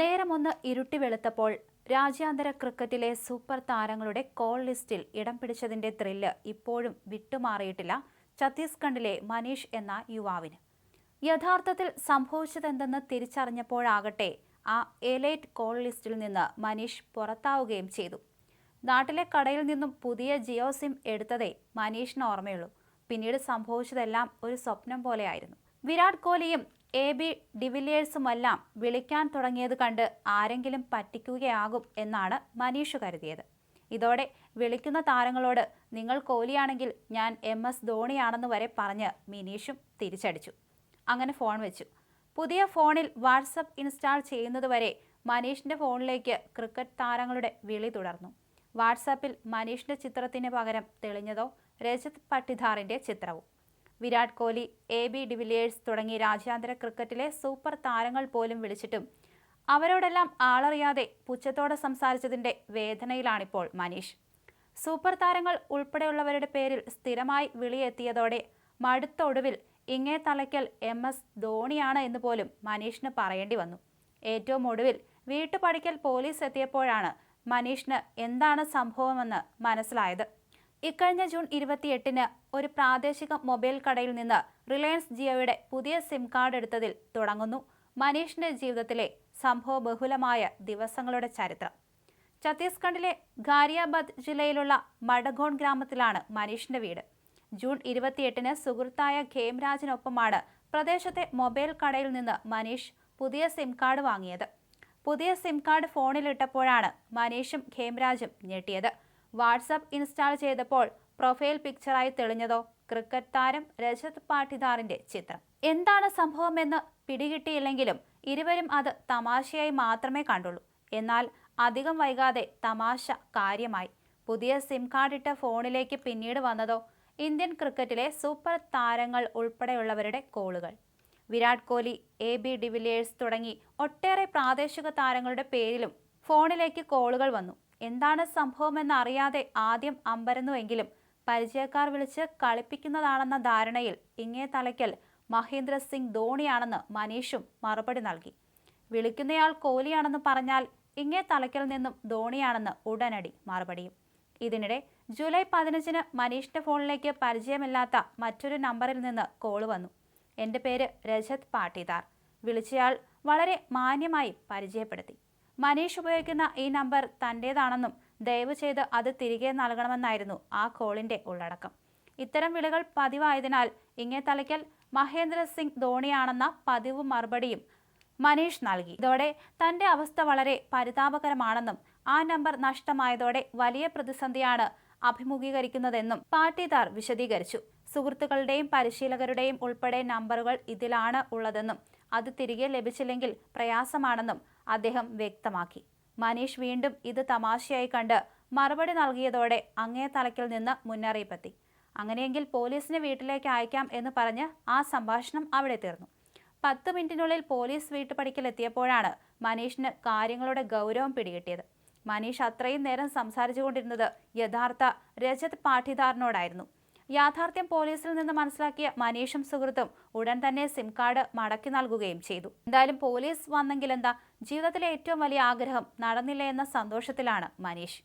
നേരമൊന്ന് ഇരുട്ടി വെളുത്തപ്പോൾ രാജ്യാന്തര ക്രിക്കറ്റിലെ സൂപ്പർ താരങ്ങളുടെ കോൾ ലിസ്റ്റിൽ ഇടം പിടിച്ചതിന്റെ ത്രില്ല് ഇപ്പോഴും വിട്ടുമാറിയിട്ടില്ല ഛത്തീസ്ഗഡിലെ മനീഷ് എന്ന യുവാവിന്. യഥാർത്ഥത്തിൽ സംഭവിച്ചതെന്തെന്ന് തിരിച്ചറിഞ്ഞപ്പോഴാകട്ടെ ആ എലൈറ്റ് കോൾ ലിസ്റ്റിൽ നിന്ന് മനീഷ് പുറത്താവുകയും ചെയ്തു. നാട്ടിലെ കടയിൽ നിന്നും പുതിയ ജിയോ സിം എടുത്തതേ മനീഷിന് ഓർമ്മയുള്ളൂ. പിന്നീട് സംഭവിച്ചതെല്ലാം ഒരു സ്വപ്നം പോലെയായിരുന്നു. വിരാട് കോഹ്ലിയും എ ബി ഡിവിലിയേഴ്സുമെല്ലാം വിളിക്കാൻ തുടങ്ങിയത് കണ്ട് ആരെങ്കിലും പറ്റിക്കുകയാകും എന്നാണ് മനീഷ് കരുതിയത്. ഇതോടെ വിളിക്കുന്ന താരങ്ങളോട് നിങ്ങൾ കോലിയാണെങ്കിൽ ഞാൻ എം എസ് ധോണിയാണെന്ന് വരെ പറഞ്ഞ് മിനീഷും തിരിച്ചടിച്ചു. അങ്ങനെ ഫോൺ വെച്ചു. പുതിയ ഫോണിൽ വാട്സപ്പ് ഇൻസ്റ്റാൾ ചെയ്യുന്നതുവരെ മനീഷിന്റെ ഫോണിലേക്ക് ക്രിക്കറ്റ് താരങ്ങളുടെ വിളി തുടർന്നു. വാട്സാപ്പിൽ മനീഷിന്റെ ചിത്രത്തിന് പകരം തെളിഞ്ഞതോ രജത് പട്ടിധാറിന്റെ ചിത്രവും. Virat Kohli A B de Villiers തുടങ്ങി രാജ്യാന്തര ക്രിക്കറ്റിലെ സൂപ്പർ താരങ്ങൾ പോലും വിളിച്ചിട്ടും അവരോടെല്ലാം ആളറിയാതെ പുച്ഛത്തോടെ സംസാരിച്ചതിന്റെ വേദനയിലാണിപ്പോൾ മനീഷ്. സൂപ്പർ താരങ്ങൾ ഉൾപ്പെടെയുള്ളവരുടെ പേരിൽ സ്ഥിരമായി വിളിയെത്തിയതോടെ മടുത്തൊടുവിൽ ഇങ്ങേ തലയ്ക്കൽ എം എസ് ധോണിയാണ് എന്ന് പോലും മനീഷിന് പറയേണ്ടി വന്നു. ഏറ്റവും ഒടുവിൽ വീട്ടുപടിക്കൽ പോലീസ് എത്തിയപ്പോഴാണ് മനീഷിന് എന്താണ് സംഭവമെന്ന് മനസ്സിലായത്. ഇക്കഴിഞ്ഞ ജൂൺ ഇരുപത്തിയെട്ടിന് ഒരു പ്രാദേശിക മൊബൈൽ കടയിൽ നിന്ന് റിലയൻസ് ജിയോയുടെ പുതിയ സിം കാർഡ് എടുത്തതിൽ തുടങ്ങുന്നു. മനീഷിന്റെ ജീവിതത്തിലെ സംഭവബഹുലമായ ദിവസങ്ങളുടെ ചരിത്രം. ഛത്തീസ്ഗഡിലെ ഗാരിയാബാദ് ജില്ലയിലുള്ള മഡഗോൺ ഗ്രാമത്തിലാണ് മനീഷിന്റെ വീട്. ജൂൺ ഇരുപത്തിയെട്ടിന് സുഹൃത്തായ ഖേംരാജിനൊപ്പമാണ് പ്രദേശത്തെ മൊബൈൽ കടയിൽ നിന്ന് മനീഷ് പുതിയ സിം കാർഡ് വാങ്ങിയത്. പുതിയ സിം കാർഡ് ഫോണിലിട്ടപ്പോഴാണ് മനീഷും ഖേംരാജും ഞെട്ടിയത്. വാട്സപ്പ് ഇൻസ്റ്റാൾ ചെയ്തപ്പോൾ പ്രൊഫൈൽ പിക്ചറായി തെളിഞ്ഞതോ ക്രിക്കറ്റ് താരം രജത് പാട്ടിദാറിന്റെ ചിത്രം. എന്താണ് സംഭവമെന്ന് പിടികിട്ടിയില്ലെങ്കിലും ഇരുവരും അത് തമാശയായി മാത്രമേ കണ്ടുള്ളൂ. എന്നാൽ അധികം വൈകാതെ തമാശ കാര്യമായി. പുതിയ സിം കാർഡ് ഇട്ട ഫോണിലേക്ക് പിന്നീട് വന്നതോ ഇന്ത്യൻ ക്രിക്കറ്റിലെ സൂപ്പർ താരങ്ങൾ ഉൾപ്പെടെയുള്ളവരുടെ കോളുകൾ. Virat Kohli A B de Villiers തുടങ്ങി ഒട്ടേറെ പ്രാദേശിക താരങ്ങളുടെ പേരിലും ഫോണിലേക്ക് കോളുകൾ വന്നു. എന്താണ് സംഭവമെന്ന് അറിയാതെ ആദ്യം അമ്പരന്നുവെങ്കിലും പരിചയക്കാർ വിളിച്ച് കളിപ്പിക്കുന്നതാണെന്ന ധാരണയിൽ ഇങ്ങേ തലയ്ക്കൽ മഹേന്ദ്ര സിംഗ് ധോണിയാണെന്ന് മനീഷും മറുപടി നൽകി. വിളിക്കുന്നയാൾ കോഹ്ലിയാണെന്ന് പറഞ്ഞാൽ ഇങ്ങേ തലയ്ക്കൽ നിന്നും ധോണിയാണെന്ന് ഉടനടി മറുപടിയും. ഇതിനിടെ ജൂലൈ പതിനഞ്ചിന് മനീഷിന്റെ ഫോണിലേക്ക് പരിചയമില്ലാത്ത മറ്റൊരു നമ്പറിൽ നിന്ന് കോൾ വന്നു. എന്റെ പേര് രജത് പാട്ടിദാർ. വിളിച്ചയാൾ വളരെ മാന്യമായി പരിചയപ്പെടുത്തി. മനീഷ് ഉപയോഗിക്കുന്ന ഈ നമ്പർ തന്റേതാണെന്നും ദയവ് ചെയ്ത് അത് തിരികെ നൽകണമെന്നായിരുന്നു ആ കോളിന്റെ ഉള്ളടക്കം. ഇത്തരം വിളികൾ പതിവായതിനാൽ ഇങ്ങേ തലയ്ക്കൽ മഹേന്ദ്ര സിംഗ് ധോണിയാണെന്ന പതിവ് മറുപടിയും മനീഷ് നൽകി. ഇതോടെ തന്റെ അവസ്ഥ വളരെ പരിതാപകരമാണെന്നും ആ നമ്പർ നഷ്ടമായതോടെ വലിയ പ്രതിസന്ധിയാണ് അഭിമുഖീകരിക്കുന്നതെന്നും പാട്ടിദാർ വിശദീകരിച്ചു. സുഹൃത്തുക്കളുടെയും പരിശീലകരുടെയും ഉൾപ്പെടെ നമ്പറുകൾ ഇതിലാണ് ഉള്ളതെന്നും അത് തിരികെ ലഭിച്ചില്ലെങ്കിൽ പ്രയാസമാണെന്നും അദ്ദേഹം വ്യക്തമാക്കി. മനീഷ് വീണ്ടും ഇത് തമാശയായി കണ്ട് മറുപടി നൽകിയതോടെ അങ്ങേ തലക്കിൽ നിന്ന് മുന്നറിയിപ്പെത്തി. അങ്ങനെയെങ്കിൽ പോലീസിനെ വീട്ടിലേക്ക് അയക്കാം എന്ന് പറഞ്ഞ് ആ സംഭാഷണം അവിടെ തീർന്നു. പത്ത് മിനിറ്റിനുള്ളിൽ പോലീസ് വീട്ടുപടിക്കലെത്തിയപ്പോഴാണ് മനീഷിന് കാര്യങ്ങളുടെ ഗൗരവം പിടികിട്ടിയത്. മനീഷ് അത്രയും നേരം സംസാരിച്ചുകൊണ്ടിരുന്നത് യഥാർത്ഥ രജത് പാഠിദാറിനോടായിരുന്നു യാഥാർത്ഥ്യം പോലീസിൽ നിന്ന് മനസ്സിലാക്കിയ മനീഷും സുഹൃത്തും ഉടൻ തന്നെ സിം കാർഡ് മടക്കി നൽകുകയും ചെയ്തു. എന്തായാലും പോലീസ് വന്നെങ്കിലെന്താ ജീവിതത്തിലെ ഏറ്റവും വലിയ ആഗ്രഹം നടന്നില്ല എന്ന സന്തോഷത്തിലാണ് മനീഷ്.